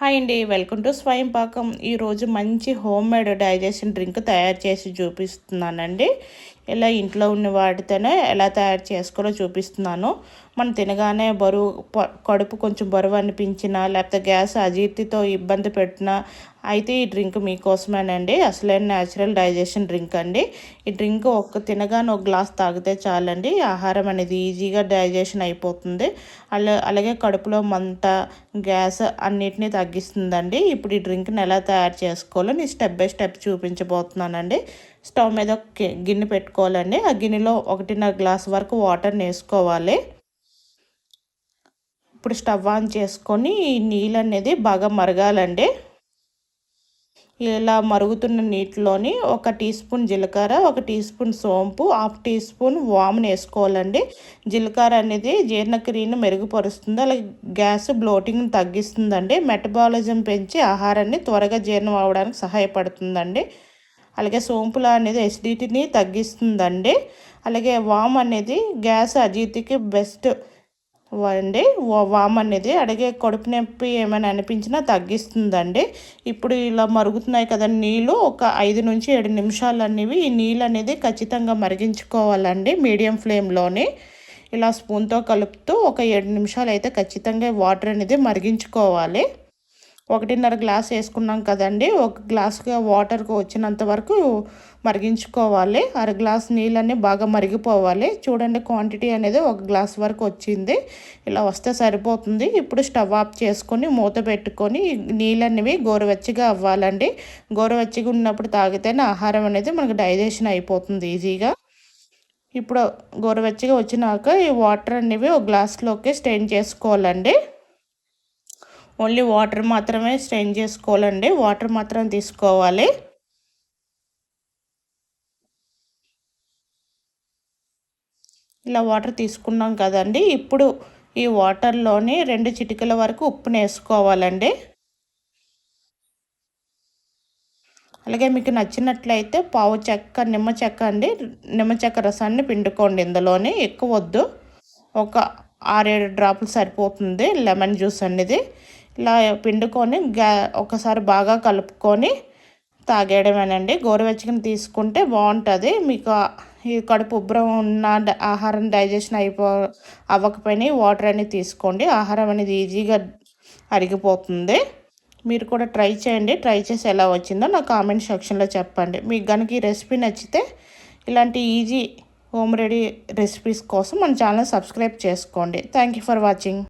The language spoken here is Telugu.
హాయ్ అండి వెల్కమ్ టు స్వయం పాకం ఈరోజు మంచి హోమ్ మేడ్ డైజెషన్ డ్రింక్ తయారు చేసి చూపిస్తున్నానండి. ఇలా ఇంట్లో ఉన్న వాటితోనే ఎలా తయారు చేసుకోవాలో చూపిస్తున్నాను. మనం తినగానే బరువు కడుపు కొంచెం బరువు అనిపించినా లేకపోతే గ్యాస్ అజీర్తితో ఇబ్బంది పెట్టినా అయితే ఈ డ్రింక్ మీకోసమేనండి. అసలైన న్యాచురల్ డైజెషన్ డ్రింక్ అండి. ఈ డ్రింక్ ఒక్క తినగానే ఒక గ్లాస్ తాగితే చాలండి. ఆహారం అనేది ఈజీగా డైజెషన్ అయిపోతుంది. అలా అలాగే కడుపులో మంట గ్యాస్ అన్నిటినీ తగ్గిస్తుందండి. ఇప్పుడు ఈ డ్రింక్ని ఎలా తయారు చేసుకోవాలో నేను స్టెప్ బై స్టెప్ చూపించబోతున్నానండి. స్టవ్ మీద గిన్నె పెట్టుకోవాలండి. ఆ గిన్నెలో ఒకటిన్నర గ్లాస్ వరకు వాటర్ వేసుకోవాలి ఇప్పుడు స్టవ్ ఆన్ చేసుకొని నీళ్ళు అనేది బాగా మరగాలండి. ఇలా మరుగుతున్న నీటిలోని ఒక టీ స్పూన్ జీలకర్ర ఒక టీ స్పూన్ సోంపు హాఫ్ టీ స్పూన్ వామును వేసుకోవాలండి. జీలకర్ర అనేది జీర్ణక్రియను మెరుగుపరుస్తుంది. అలాగే గ్యాస్ బ్లోటింగ్ని తగ్గిస్తుందండి. మెటబాలిజం పెంచి ఆహారాన్ని త్వరగా జీర్ణం అవ్వడానికి సహాయపడుతుందండి. అలాగే సోంపుల అనేది ఎసిడిటీని తగ్గిస్తుందండి. అలాగే వామ్ అనేది గ్యాస్ అజీతికి బెస్ట్ అండి వామ్ అనేది అడిగే కడుపు నొప్పి ఏమైనా అనిపించినా తగ్గిస్తుందండి. ఇప్పుడు ఇలా మరుగుతున్నాయి కదా నీళ్ళు ఒక ఐదు నుంచి ఏడు నిమిషాలు అనేవి ఈ నీళ్ళు అనేది ఖచ్చితంగా మరిగించుకోవాలండి మీడియం ఫ్లేమ్లోని. ఇలా స్పూన్తో కలుపుతూ ఒక ఏడు నిమిషాలు అయితే ఖచ్చితంగా వాటర్ అనేది మరిగించుకోవాలి. ఒకటిన్నర గ్లాస్ వేసుకున్నాం కదండి. ఒక గ్లాస్గా వాటర్కి వచ్చినంత వరకు మరిగించుకోవాలి. అర గ్లాస్ నీళ్ళన్నీ బాగా మరిగిపోవాలి. చూడండి క్వాంటిటీ అనేది ఒక గ్లాస్ వరకు వచ్చింది. ఇలా వస్తే సరిపోతుంది. ఇప్పుడు స్టవ్ ఆఫ్ చేసుకొని మూత పెట్టుకొని నీళ్ళన్నవి గోరువెచ్చగా అవ్వాలండి. గోరువెచ్చగా ఉన్నప్పుడు తాగితేనే ఆహారం అనేది మనకు డైజెషన్ అయిపోతుంది ఈజీగా. ఇప్పుడు గోరువెచ్చగా వచ్చినాక ఈ వాటర్ అనేవి ఒక గ్లాస్లోకి స్టెయిన్ చేసుకోవాలండి. ఓన్లీ వాటర్ మాత్రమే స్ట్రెయిన్ చేసుకోవాలండి. వాటర్ మాత్రం తీసుకోవాలి. ఇలా వాటర్ తీసుకున్నాం కదండి. ఇప్పుడు ఈ వాటర్లోని రెండు చిటికల వరకు ఉప్పుని వేసుకోవాలండి. అలాగే మీకు నచ్చినట్లయితే పావు చెక్క నిమ్మ చెక్క అండి. నిమ్మ చెక్క రసాన్ని పిండుకోండి ఇందులోని. ఎక్కువ వద్దు. ఒక ఆరేడు డ్రాపులు సరిపోతుంది లెమన్ జ్యూస్ అనేది ఇలా పిండుకొని గ్యా ఒకసారి బాగా కలుపుకొని తాగేయడమేనండి. గోరువెచ్చగా తీసుకుంటే బాగుంటుంది. మీకు ఈ కడుపు ఉబ్బరం ఉన్న ఆహారం డైజెషన్ అయిపో అవ్వకపోయినా వాటర్ అనేది తీసుకోండి. ఆహారం అనేది ఈజీగా అరిగిపోతుంది. మీరు కూడా ట్రై చేయండి. ట్రై చేసి ఎలా వచ్చిందో నా కామెంట్ సెక్షన్లో చెప్పండి. మీకు కనుక ఈ రెసిపీ నచ్చితే ఇలాంటి ఈజీ హోమ్ రెడీ రెసిపీస్ కోసం మన ఛానల్ సబ్స్క్రైబ్ చేసుకోండి. Thank for watching.